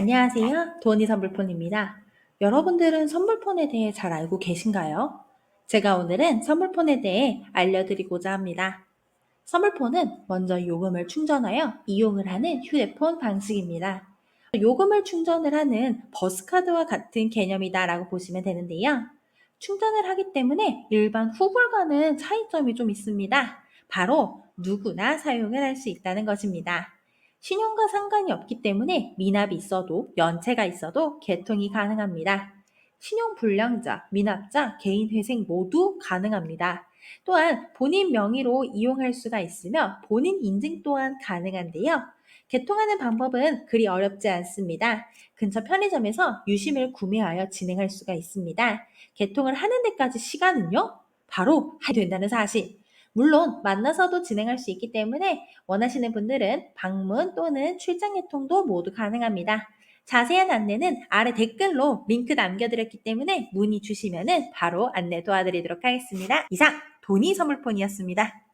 안녕하세요. 도니 선물폰입니다. 여러분들은 선물폰에 대해 잘 알고 계신가요? 제가 오늘은 선물폰에 대해 알려드리고자 합니다. 선물폰은 먼저 요금을 충전하여 이용을 하는 휴대폰 방식입니다. 요금을 충전을 하는 버스카드와 같은 개념이다라고 보시면 되는데요. 충전을 하기 때문에 일반 후불과는 차이점이 좀 있습니다. 바로 누구나 사용을 할 수 있다는 것입니다. 신용과 상관이 없기 때문에 미납이 있어도 연체가 있어도 개통이 가능합니다. 신용 불량자, 미납자, 개인 회생 모두 가능합니다. 또한 본인 명의로 이용할 수가 있으며 본인 인증 또한 가능한데요. 개통하는 방법은 그리 어렵지 않습니다. 근처 편의점에서 유심을 구매하여 진행할 수가 있습니다. 개통을 하는 데까지 시간은요? 바로 하게 된다는 사실. 물론 만나서도 진행할 수 있기 때문에 원하시는 분들은 방문 또는 출장 개통도 모두 가능합니다. 자세한 안내는 아래 댓글로 링크 남겨드렸기 때문에 문의 주시면 바로 안내 도와드리도록 하겠습니다. 이상 도니 선물폰이었습니다.